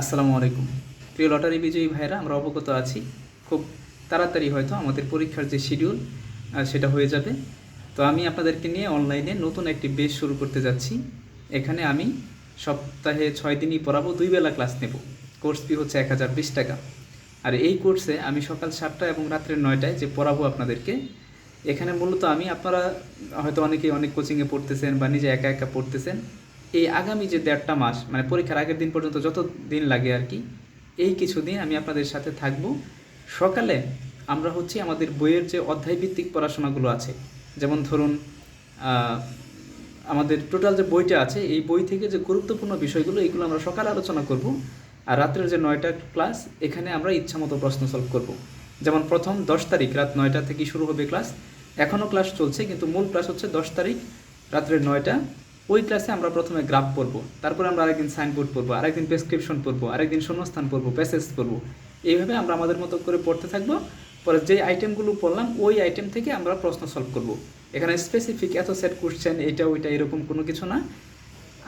আসসালামু আলাইকুম। প্রিয় লটারি বিজয়ী ভাইরা আমরা অবগত আছি। খুব তাড়াতাড়ি হয়তো আমাদের পরীক্ষার যে শিডিউল সেটা হয়ে যাবে। তো আমি আপনাদেরকে নিয়ে অনলাইনে নতুন একটি বেস শুরু করতে যাচ্ছি। এখানে আমি সপ্তাহে ছয় দিনই পড়াবো, দুই বেলা ক্লাস নেব। কোর্স ফি হচ্ছে এক হাজার বিশ টাকা। আর এই কোর্সে আমি সকাল সাতটা এবং রাত্রে নয়টায় যে পড়াবো আপনাদেরকে, এখানে মূলত আমি আপনারা হয়তো অনেকেই অনেক কোচিংয়ে পড়তেছেন বা নিজে একা একা পড়তেছেন। এই আগামী যে দেড়টা মাস মানে পরীক্ষার আগের দিন পর্যন্ত যত দিন লাগে আর কি, এই কিছুদিন আমি আপনাদের সাথে থাকব। সকালে আমরা হচ্ছে আমাদের বইয়ের যে অধ্যায়ভিত্তিক পড়াশোনাগুলো আছে, যেমন ধরুন আমাদের টোটাল যে বইটা আছে, এই বই থেকে যে গুরুত্বপূর্ণ বিষয়গুলো, এগুলো আমরা সকালে আলোচনা করব আর রাত্রের যে নয়টা ক্লাস, এখানে আমরা ইচ্ছামতো প্রশ্ন সলভ করব। যেমন প্রথম, দশ তারিখ, রাত নয়টা থেকে শুরু হবে ক্লাস। এখনও ক্লাস চলছে, কিন্তু মূল ক্লাস হচ্ছে দশ তারিখ, রাত্রের নয়টা। ওই ক্লাসে আমরা প্রথমে গ্রাফ পড়ব, তারপরে আমরা আরেকদিন সাইনবোর্ড পড়ব, আরেকদিন প্রেসক্রিপশন পড়ব, আরেকদিন শূন্যস্থান পড়ব প্যাসেজ পড়ব। এইভাবে আমরা আমাদের মতো করে পড়তে থাকব। পরে যে আইটেমগুলো পড়লাম, ওই আইটেম থেকে আমরা প্রশ্ন সলভ করব। এখানে স্পেসিফিক এত সেট কোশ্চেন এটা, ওইটা, এরকম কোনো কিছু না।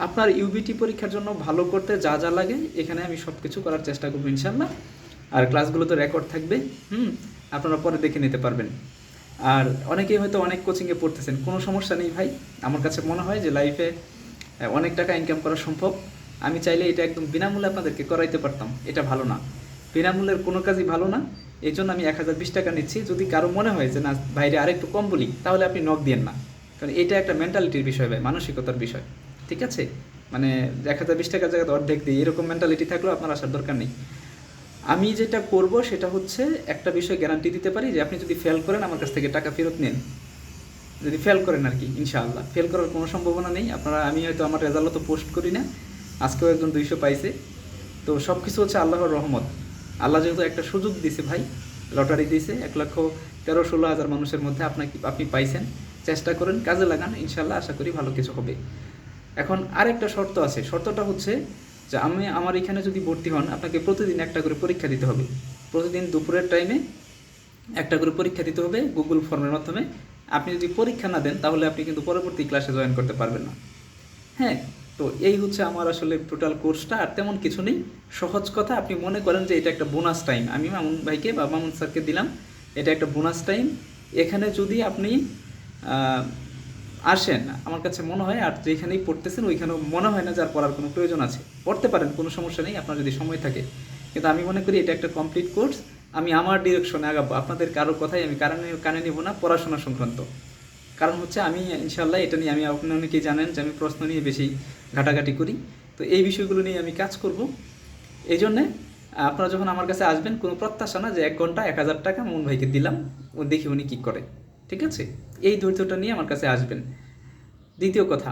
আপনার ইউবিটি পরীক্ষার জন্য ভালো করতে যা যা লাগে, এখানে আমি সব কিছু করার চেষ্টা করব ইনশাল্লাহ আর ক্লাসগুলো তো রেকর্ড থাকবে, হুম, আপনারা পরে দেখে নিতে পারবেন। আর অনেকেই হয়তো অনেক কোচিংয়ে পড়তেছেন। কোনো সমস্যা নেই ভাই। আমার কাছে মনে হয় যে লাইফে অনেক টাকা ইনকাম করা সম্ভব। আমি চাইলে এটা একদম বিনামূল্যে আপনাদেরকে করাইতে পারতাম। এটা ভালো না। বিনামূল্যের কোনো কাজই ভালো না। এই জন্য আমি এক হাজার বিশ টাকা নিচ্ছি। যদি কারও মনে হয় যে, না বাইরে আরেকটু কম বলি, তাহলে আপনি নখ দিয়েন না। কারণ এটা একটা মেন্টালিটির বিষয় ভাই, মানসিকতার বিষয়। ঠিক আছে? মানে এক হাজার বিশ টাকার জায়গাতে অর্ধেক দিই এরকম মেন্টালিটি থাকলেও আপনার আসার দরকার নেই। আমি যেটা করব সেটা হচ্ছে একটা বিষয় গ্যারান্টি দিতে পারি যে আপনি যদি ফেল করেন, আমার কাছ থেকে টাকা ফেরত নেন। যদি ফেল করেন আর কি ইনশাআল্লাহ। ফেল করার কোনো সম্ভাবনা নেই। আপনারা, আমি হয়তো আমার রেজাল্টও তো পোস্ট করি না। আজকেও একজন দুইশো পাইছে। তো সব কিছু হচ্ছে আল্লাহর রহমত। আল্লাহ যেহেতু একটা সুযোগ দিছে ভাই, লটারি দিয়েছে এক লক্ষ তেরো, ষোলো হাজার মানুষের মধ্যে আপনাকে, আপনি পাইছেন। চেষ্টা করেন, কাজে লাগান ইনশাল্লাহ আশা করি ভালো কিছু হবে। এখন আরেকটা শর্ত আছে। শর্তটা হচ্ছে যে আমি আমার এখানে যদি ভর্তি হন, আপনাকে প্রতিদিন একটা করে পরীক্ষা দিতে হবে। প্রতিদিন দুপুরের টাইমে একটা করে পরীক্ষা দিতে হবে গুগল ফর্মের মাধ্যমে। আপনি যদি পরীক্ষা না দেন, তাহলে আপনি কিন্তু পরবর্তী ক্লাসে জয়েন করতে পারবেন না। হ্যাঁ তো এই হচ্ছে আমার আসলে টোটাল কোর্সটা আর তেমন কিছু নেই। সহজ কথা, আপনি মনে করেন যে এটা একটা বোনাস টাইম আমি মামুন ভাইকে বা মামুন স্যারকে দিলাম, এটা একটা বোনাস টাইম এখানে যদি আপনি আসেন, আমার কাছে মনে হয় আর যেখানেই পড়তেছেন ওইখানেও মনে হয় না যার পড়ার কোনো প্রয়োজন আছে। পড়তে পারেন, কোনো সমস্যা নেই, আপনার যদি সময় থাকে। কিন্তু আমি মনে করি এটা একটা কমপ্লিট কোর্স আমি আমার ডিরেকশনে আগাবো, আপনাদের কারও কথাই আমি কারণে কানে নিব না, পড়াশোনা সংক্রান্ত। কারণ হচ্ছে আমি ইনশাল্লাহ এটা নিয়ে আমি, আপনি অনেকেই জানেন যে আমি প্রশ্ন নিয়ে বেশি ঘাটাঘাটি করি। তো এই বিষয়গুলো নিয়ে আমি কাজ করব। এই জন্যে আপনারা যখন আমার কাছে আসবেন, কোনো প্রত্যাশা না যে এক ঘণ্টা, এক হাজার টাকা মন ভাইকে দিলাম, ও দেখি উনি কী করে। ঠিক আছে? এই ধৈর্যটা নিয়ে আমার কাছে আসবেন। দ্বিতীয় কথা,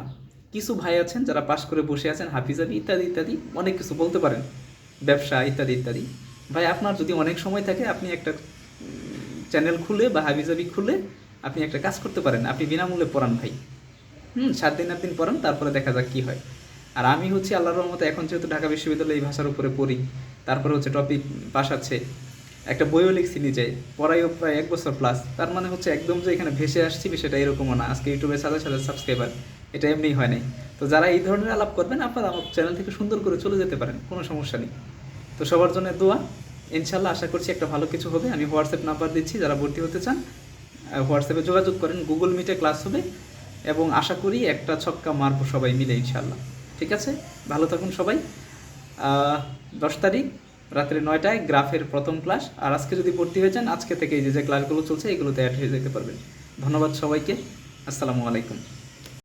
কিছু ভাই আছেন যারা পাশ করে বসে আছেন হাফিজাবি ইত্যাদি ইত্যাদি, অনেক কিছু বলতে পারেন। ব্যবসা ইত্যাদি ইত্যাদি। ভাই, আপনার যদি অনেক সময় থাকে, আপনি একটা চ্যানেল খুলে বা হাবিজাবি খুলে আপনি একটা কাজ করতে পারেন। আপনি বিনামূল্যে পড়ান ভাই। হুম, সাত দিন, আট দিন পড়ান, তারপরে দেখা যাক কী হয়। আর আমি হচ্ছে আল্লাহর রহমতে এখন যেহেতু ঢাকা বিশ্ববিদ্যালয়ে এই ভাষার উপরে পড়ি, তারপরে হচ্ছে টপিক পাস আছে। একটা বইও লিখছি নিজে, পড়াইও প্রায় এক বছর প্লাস তার মানে হচ্ছে একদম যে এখানে ভেসে আসছি বিষয়টা এরকমও না। আজকে ইউটিউবে সাথে সাথে সাবস্ক্রাইবার এটা এমনিই হয় নাই। তো যারা এই ধরনের আলাপ করবেন, আপনারা আমার চ্যানেল থেকে সুন্দর করে চলে যেতে পারেন, কোনো সমস্যা নেই। তো সবার জন্য দোয়া। ইনশাল্লাহ আশা করছি একটা ভালো কিছু হবে। আমি হোয়াটসঅ্যাপ নাম্বার দিচ্ছি, যারা ভর্তি হতে চান হোয়াটসঅ্যাপে যোগাযোগ করেন গুগল মিটে ক্লাস হবে। এবং আশা করি একটা ছক্কা মারবো সবাই মিলে ইনশাল্লাহ ঠিক আছে? ভালো থাকুন সবাই। দশ তারিখ রাত্রে নয়টায় গ্রাফের প্রথম ক্লাস। আর আজকে যদি ভর্তি হয়ে যান, আজকে থেকে যে যে ক্লাসগুলো চলছে, এগুলোতে অ্যাড হয়ে যেতে পারবেন। ধন্যবাদ সবাইকে। আসসালামু আলাইকুম।